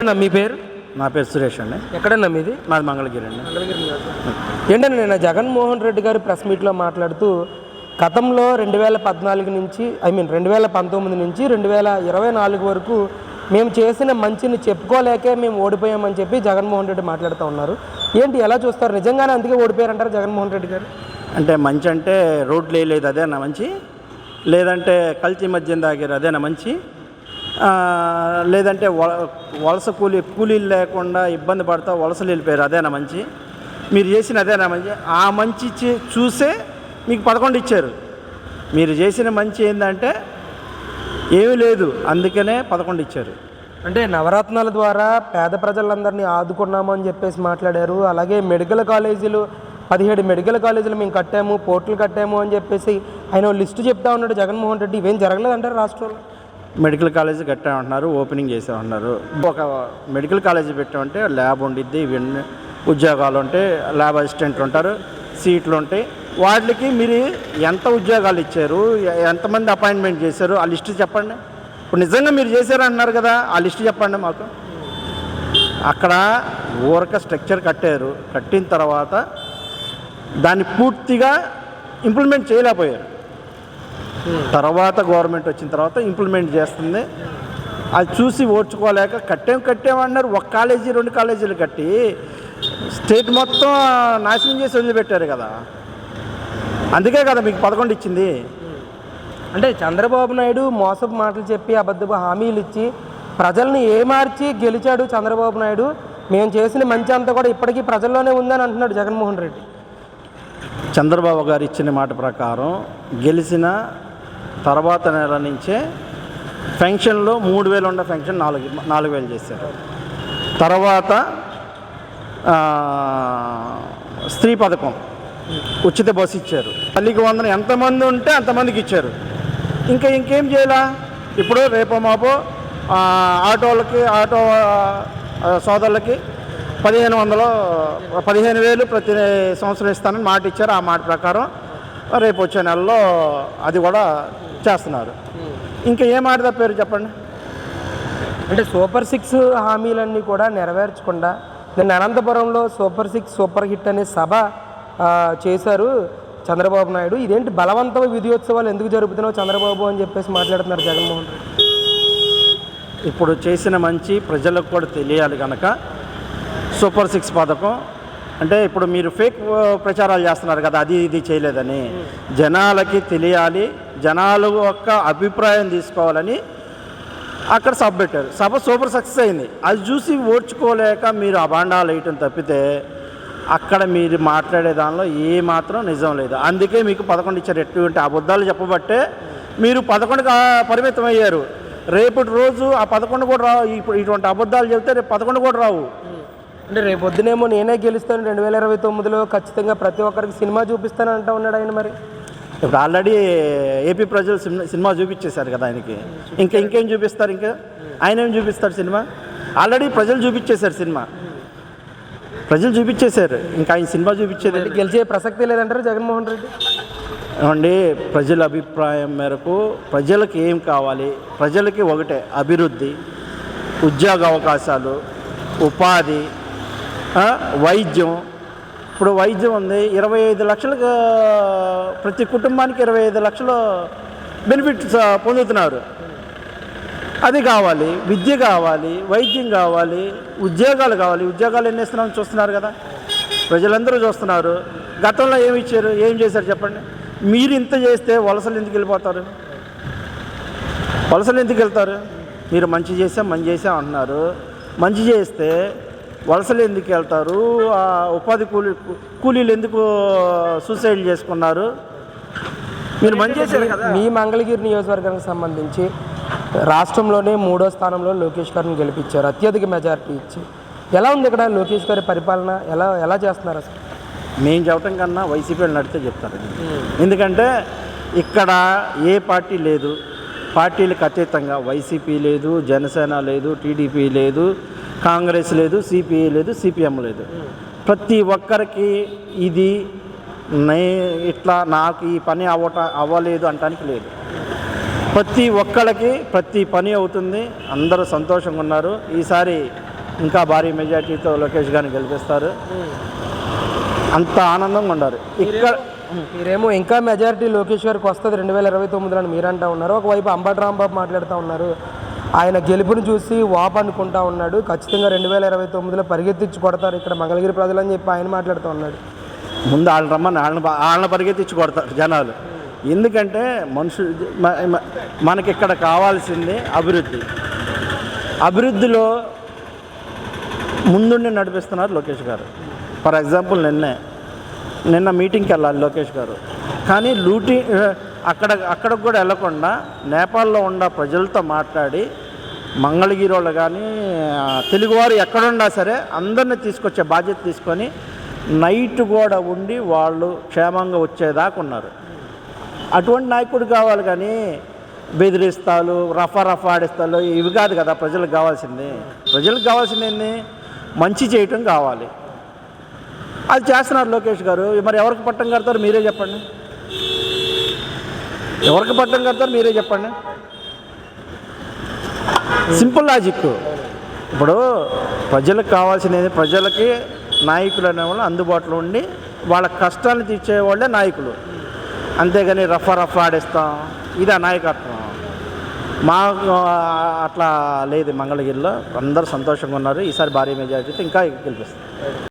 మీ పేరు? నా పేరు సురేష్ అండి. ఎక్కడన్నా మీది? మాది మంగళగిరి అండి. ఏంటంటే నేను జగన్మోహన్ రెడ్డి గారు ప్రెస్ మీట్లో మాట్లాడుతూ గతంలో రెండు వేల పద్నాలుగు నుంచి ఐ మీన్ రెండు వేల పంతొమ్మిది నుంచి రెండు వేల ఇరవై నాలుగు వరకు మేము చేసిన మంచిని చెప్పుకోలేకే మేము ఓడిపోయామని చెప్పి జగన్మోహన్ రెడ్డి మాట్లాడుతూ ఉన్నారు. ఏంటి ఎలా చూస్తారు? నిజంగానే అందుకే ఓడిపోయారంటారు జగన్మోహన్ రెడ్డి గారు? అంటే మంచి అంటే రోడ్లు వేయలేదు అదేనా మంచి? లేదంటే కల్తీ మద్యం తాగారు అదేనా మంచి? లేదంటే వలస కూలీ కూలీలు లేకుండా ఇబ్బంది పడతా వలసలు వెళ్ళిపోయారు. అదేనా మంచి? మీరు చేసిన అదేనా మంచి? ఆ మంచి చూసే మీకు పదకొండు ఇచ్చారు. మీరు చేసిన మంచి ఏంటంటే ఏమీ లేదు. అందుకనే పదకొండు ఇచ్చారు. అంటే నవరత్నాల ద్వారా పేద ప్రజలందరినీ ఆదుకున్నాము అని చెప్పేసి మాట్లాడారు. అలాగే మెడికల్ కాలేజీలు పదిహేడు మెడికల్ కాలేజీలు మేము కట్టాము పోర్టులు కట్టాము అని చెప్పేసి ఆయన లిస్టు చెప్తా ఉన్నాడు జగన్మోహన్ రెడ్డి. ఇవేం జరగలేదంటారు రాష్ట్రంలో? మెడికల్ కాలేజ్ కట్టామంటున్నారు ఓపెనింగ్ చేసామంటున్నారు. ఒక మెడికల్ కాలేజ్ పెట్టామంటే ల్యాబ్ ఉండిద్ది ఇవన్నీ ఉద్యోగాలు ఉంటాయి ల్యాబ్ అసిస్టెంట్లు ఉంటారు సీట్లు ఉంటాయి. వాటికి మీరు ఎంత ఉద్యోగాలు ఇచ్చారు ఎంతమంది అపాయింట్మెంట్ చేశారు ఆ లిస్ట్ చెప్పండి. ఇప్పుడు నిజంగా మీరు చేశారంటున్నారు కదా ఆ లిస్ట్ చెప్పండి మాకు. అక్కడ ఊరక స్ట్రక్చర్ కట్టారు కట్టిన తర్వాత దాన్ని పూర్తిగా ఇంప్లిమెంట్ చేయలేకపోయారు. తర్వాత గవర్నమెంట్ వచ్చిన తర్వాత ఇంప్లిమెంట్ చేస్తుంది. అది చూసి ఓర్చుకోలేక కట్టాం కట్టామన్నారు? ఒక కాలేజీ రెండు కాలేజీలు కట్టి స్టేట్ మొత్తం నాశనం చేసి వదిలిపెట్టారు కదా. అందుకే కదా మీకు పదకొండు ఇచ్చింది. అంటే చంద్రబాబు నాయుడు మోసపు మాటలు చెప్పి అబద్ధపు హామీలు ఇచ్చి ప్రజల్ని ఏమార్చి గెలిచాడు చంద్రబాబు నాయుడు? మేము చేసిన మంచి అంతా కూడా ఇప్పటికీ ప్రజల్లోనే ఉందని అంటున్నాడు జగన్మోహన్ రెడ్డి. చంద్రబాబు గారు ఇచ్చిన మాట ప్రకారం గెలిచిన తర్వాత నెల నుంచే ఫెన్షన్లో మూడు వేలు ఉన్న ఫెన్షన్ నాలుగు నాలుగు వేలు చేశారు. తర్వాత స్త్రీ పథకం ఉచిత బస్సు ఇచ్చారు. తల్లికి వందన ఎంతమంది ఉంటే అంతమందికి ఇచ్చారు. ఇంకా ఇంకేం చేయాలా? ఇప్పుడు రేపో మాపో ఆటోలకి ఆటో సోదరులకి పదిహేను వందలు పదిహేను వేలు ప్రతి సంవత్సరం ఇస్తానని మాట ఇచ్చారు. ఆ మాట ప్రకారం రేపు వచ్చే నెలలో అది కూడా చేస్తున్నారు. ఇంకా ఏ మాట తప్పారు చెప్పండి? అంటే సూపర్ సిక్స్ హామీలన్నీ కూడా నెరవేర్చకుండా నిన్న అనంతపురంలో సూపర్ సిక్స్ సూపర్ హిట్ అనే సభ ఆ, చేశారు చంద్రబాబు నాయుడు. ఇదేంటి బలవంతమ విధియోత్సవాలు ఎందుకు జరుపుతున్నావు చంద్రబాబు అని చెప్పేసి మాట్లాడుతున్నారు జగన్మోహన్ రెడ్డి. ఇప్పుడు చేసిన మంచి ప్రజలకు కూడా తెలియాలి కనుక సూపర్ సిక్స్ పథకం అంటే ఇప్పుడు మీరు ఫేక్ ప్రచారాలు చేస్తున్నారు కదా అది ఇది చేయలేదని. జనాలకి తెలియాలి జనాలు యొక్క అభిప్రాయం తీసుకోవాలని అక్కడ సభ పెట్టారు. సభ సూపర్ సక్సెస్ అయింది. అది చూసి ఓడ్చుకోలేక మీరు అభాండాలు వేయటం తప్పితే అక్కడ మీరు మాట్లాడే దానిలో ఏ మాత్రం నిజం లేదు. అందుకే మీకు పదకొండు ఇచ్చారు ఎటువంటి అబద్ధాలు చెప్పబట్టే మీరు పదకొండుకి పరిమితం అయ్యారు. రేపటి రోజు ఆ పదకొండు కూడా రావు. ఇప్పుడు ఇటువంటి అబద్ధాలు చెబితే రేపు పదకొండు కూడా రావు. అంటే రేపు పొద్దునేమో నేనే గెలుస్తాను రెండు వేల ఇరవై తొమ్మిదిలో ఖచ్చితంగా ప్రతి ఒక్కరికి సినిమా చూపిస్తాను అంటా ఉన్నాడు ఆయన మరి? ఇప్పుడు ఆల్రెడీ ఏపీ ప్రజలు సినిమా సినిమా చూపించేశారు కదా ఆయనకి. ఇంకా ఇంకేం చూపిస్తారు ఇంకా? ఆయన ఏం చూపిస్తారు సినిమా? ఆల్రెడీ ప్రజలు చూపించేశారు సినిమా. ప్రజలు చూపించేశారు. ఇంకా ఆయన సినిమా చూపించేది గెలిచే ప్రసక్తి లేదంటారు జగన్మోహన్ రెడ్డి? ఏమండి ప్రజల అభిప్రాయం మేరకు ప్రజలకు ఏం కావాలి? ప్రజలకి ఒకటే అభివృద్ధి ఉద్యోగ అవకాశాలు ఉపాధి వైద్యం. ఇప్పుడు వైద్యం ఉంది. ఇరవై ఐదు లక్షలకు ప్రతి కుటుంబానికి ఇరవై ఐదు లక్షలు బెనిఫిట్స్ పొందుతున్నారు. అది కావాలి. విద్య కావాలి. వైద్యం కావాలి. ఉద్యోగాలు కావాలి. ఉద్యోగాలు ఎన్ని ఇస్తున్నామని చూస్తున్నారు కదా? ప్రజలందరూ చూస్తున్నారు. గతంలో ఏమి ఇచ్చారు? ఏం చేశారు చెప్పండి? మీరు ఇంత చేస్తే వలసలు ఎందుకు వెళ్ళిపోతారు? వలసలు ఎందుకు వెళ్తారు? మీరు మంచి చేసాం మంచి చేసాం అంటున్నారు మంచి చేస్తే వలసలు ఎందుకు వెళ్తారు? ఆ ఉపాధి కూలీ కూలీలు ఎందుకు సూసైడ్ చేసుకున్నారు? మీరు మంచి చేశారు కదా. మీ మంగళగిరి నియోజకవర్గానికి సంబంధించి రాష్ట్రంలోనే మూడో స్థానంలో లోకేష్ గారిని గెలిపించారు అత్యధిక మెజారిటీ ఇచ్చి. ఎలా ఉంది ఇక్కడ లోకేష్ గారి పరిపాలన? ఎలా ఎలా చేస్తున్నారు అసలు? మేము చెప్పటం కన్నా వైసీపీ నడితే చెప్తారు. ఎందుకంటే ఇక్కడ ఏ పార్టీ లేదు. పార్టీలకు అతీతంగా వైసీపీ లేదు జనసేన లేదు టీడీపీ లేదు. కాంగ్రెస్ లేదు సిపిఐ లేదు సిపిఎం లేదు. ప్రతి ఒక్కరికి ఇది నే ఇట్లా నాకు ఈ పని అవ్వట అవ్వలేదు అంటానికి లేదు. ప్రతి ఒక్కళ్ళకి ప్రతి పని అవుతుంది అందరూ సంతోషంగా ఉన్నారు. ఈసారి ఇంకా భారీ మెజార్టీతో లోకేష్ గారిని గెలిపిస్తారు. అంత ఆనందంగా ఉన్నారు ఇక్కడ మీరేమో ఇంకా మెజారిటీ లోకేష్ గారికి వస్తుంది రెండు వేల ఇరవై తొమ్మిదిలో అని మీరంటా ఉన్నారు. ఒకవైపు అంబటి రాంబాబు మాట్లాడుతూ ఉన్నారు. ఆయన గెలుపుని చూసి వాప్ అనుకుంటా ఉన్నాడు. ఖచ్చితంగా రెండు వేల ఇరవై తొమ్మిదిలో పరిగెత్తించి కొడతారు ఇక్కడ మంగళగిరి ప్రజలని చెప్పి ఆయన మాట్లాడుతూ ఉన్నాడు. ముందు వాళ్ళని రమ్మని వాళ్ళని వాళ్ళని పరిగెత్తించి కొడతారు జనాలు. ఎందుకంటే మనుషులు మనకి ఇక్కడ కావాల్సింది అభివృద్ధి. అభివృద్ధిలో ముందుండి నడిపిస్తున్నారు లోకేష్ గారు. ఫర్ ఎగ్జాంపుల్ నిన్నే నిన్న మీటింగ్కి వెళ్ళాలి లోకేష్ గారు. కానీ లూటి అక్కడ అక్కడికి కూడా వెళ్ళకుండా నేపాల్లో ఉన్న ప్రజలతో మాట్లాడి మంగళగిరి వాళ్ళు కానీ తెలుగువారు ఎక్కడున్నా సరే అందరిని తీసుకొచ్చే బాధ్యత తీసుకొని నైట్ కూడా ఉండి వాళ్ళు క్షేమంగా వచ్చేదాకా ఉన్నారు. అటువంటి నాయకుడు కావాలి కానీ బెదిరిస్తాలు రఫా రఫా ఆడిస్తాలు ఇవి కాదు కదా ప్రజలకు కావాల్సింది. ప్రజలకు కావాల్సింది ఏంది మంచి చేయటం కావాలి. అది చేస్తున్నారు లోకేష్ గారు. మరి ఎవరికి పట్టం కడతారు? మీరే చెప్పండి. ఎవరికి పట్టం కడతారు? మీరే చెప్పండి. సింపుల్ లాజిక్ ఇప్పుడు ప్రజలకు కావాల్సినది ప్రజలకి నాయకులు అనేవాళ్ళు అందుబాటులో ఉండి వాళ్ళ కష్టాన్ని తీర్చే వాళ్ళే నాయకులు. అంతేగాని రఫా రఫా ఆడిస్తాం. ఇది నాయకత్వం మాకు అట్లా లేదు మంగళగిరిలో. అందరూ సంతోషంగా ఉన్నారు. ఈసారి భారీ మెజారిటీతో ఇంకా గెలిపిస్తుంది